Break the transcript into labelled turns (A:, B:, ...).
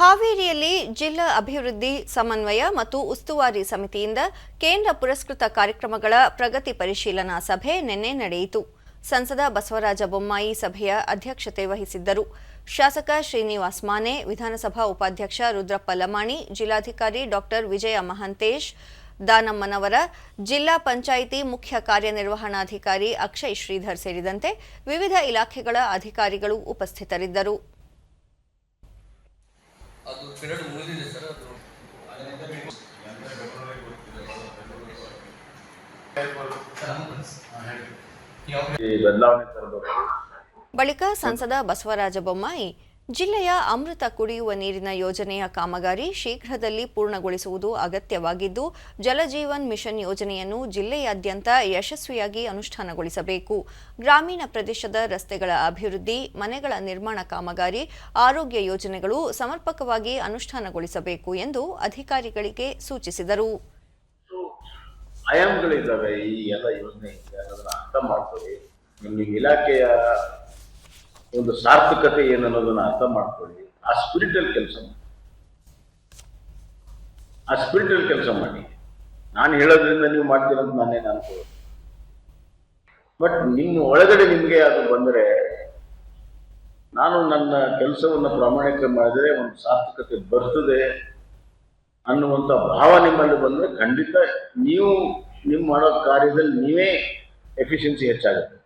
A: ಹಾವೇರಿಯಲ್ಲಿ ಜಿಲ್ಲಾ ಅಭಿವೃದ್ಧಿ ಸಮನ್ವಯ ಮತ್ತು ಉಸ್ತುವಾರಿ ಸಮಿತಿಯಿಂದ ಕೇಂದ್ರ ಪುರಸ್ಕೃತ ಕಾರ್ಯಕ್ರಮಗಳ ಪ್ರಗತಿ ಪರಿಶೀಲನಾ ಸಭೆ ನಿನ್ನೆ ನಡೆಯಿತು. ಸಂಸದ ಬಸವರಾಜ ಬೊಮ್ಮಾಯಿ ಸಭೆಯ ಅಧ್ಯಕ್ಷತೆ ವಹಿಸಿದ್ದರು. ಶಾಸಕ ಶ್ರೀನಿವಾಸ್ ಮಾನೆ, ವಿಧಾನಸಭಾ ಉಪಾಧ್ಯಕ್ಷ ರುದ್ರಪ್ಪ ಲಮಾಣಿ, ಜಿಲ್ಲಾಧಿಕಾರಿ ಡಾಕ್ಟರ್ ವಿಜಯ ಮಹಾಂತೇಶ್, ದಾನಮ್ಮನವರ, ಜಿಲ್ಲಾ ಪಂಚಾಯಿತಿ ಮುಖ್ಯ ಕಾರ್ಯನಿರ್ವಹಣಾಧಿಕಾರಿ ಅಕ್ಷಯ್ ಶ್ರೀಧರ್ ಸೇರಿದಂತೆ ವಿವಿಧ ಇಲಾಖೆಗಳ ಅಧಿಕಾರಿಗಳು ಉಪಸ್ಥಿತರಿದ್ದರು.
B: ಪಿರಿಯಡ್ ಮುಗಿದಿದೆ ಸರ್ ಅದು
C: ಈ ಬದಲಾವಣೆ ತರಬೇಕು
A: ಬಳಿಕ ಸಂಸದ ಬಸವರಾಜ ಬೊಮ್ಮಾಯಿ ಜಿಲ್ಲೆಯ ಅಮೃತ ಕುಡಿಯುವ ನೀರಿನ ಯೋಜನೆಯ ಕಾಮಗಾರಿ ಶೀಘ್ರದಲ್ಲಿ ಪೂರ್ಣಗೊಳಿಸುವುದು ಅಗತ್ಯವಾಗಿದ್ದು ಜಲಜೀವನ್ ಮಿಷನ್ ಯೋಜನೆಯನ್ನು ಜಿಲ್ಲೆಯಾದ್ಯಂತ ಯಶಸ್ವಿಯಾಗಿ ಅನುಷ್ಠಾನಗೊಳಿಸಬೇಕು. ಗ್ರಾಮೀಣ ಪ್ರದೇಶದ ರಸ್ತೆಗಳ ಅಭಿವೃದ್ಧಿ, ಮನೆಗಳ ನಿರ್ಮಾಣ ಕಾಮಗಾರಿ, ಆರೋಗ್ಯ ಯೋಜನೆಗಳು ಸಮರ್ಪಕವಾಗಿ ಅನುಷ್ಠಾನಗೊಳಿಸಬೇಕು ಎಂದು ಅಧಿಕಾರಿಗಳಿಗೆ ಸೂಚಿಸಿದರು.
C: ಆಯಾಮಗಳಿದ್ದಾವೆ ಈ ಎಲ್ಲ ಯೋಜನೆ ಅದನ್ನು ಅರ್ಥ ನಿಮ್ಮ ಇಲಾಖೆಯ ಒಂದು ಸಾರ್ಥಕತೆ ಏನು ಅನ್ನೋದನ್ನ ಅರ್ಥ ಮಾಡ್ಕೊಳ್ಳಿ. ಆ ಸ್ಪಿರಿಟಲ್ ಕೆಲಸ ಮಾಡಿ. ಆ ಸ್ಪಿರಿಟಲ್ ಕೆಲಸ ಮಾಡಿ. ನಾನು ಹೇಳೋದ್ರಿಂದ ನೀವು ಮಾಡ್ತೀರಂತ ನಾನೇನು ಅನ್ಕೊಳ್ಳೋದು. ಬಟ್ ನಿಮ್ಮ ಒಳಗಡೆ ನಿಮಗೆ ಅದು ಬಂದರೆ, ನಾನು ನನ್ನ ಕೆಲಸವನ್ನು ಪ್ರಾಮಾಣಿಕ ಮಾಡಿದರೆ ಒಂದು ಸಾರ್ಥಕತೆ ಬರ್ತದೆ ಅನ್ನುವಂಥ ಭಾವ ನಿಮ್ಮಲ್ಲಿ ಬಂದರೆ ಖಂಡಿತ ನೀವು ನಿಮ್ಮ ಮಾಡೋ ಕಾರ್ಯದಲ್ಲಿ ನೀವೇ ಎಫಿಷಿಯನ್ಸಿ ಹೆಚ್ಚಾಗುತ್ತೆ.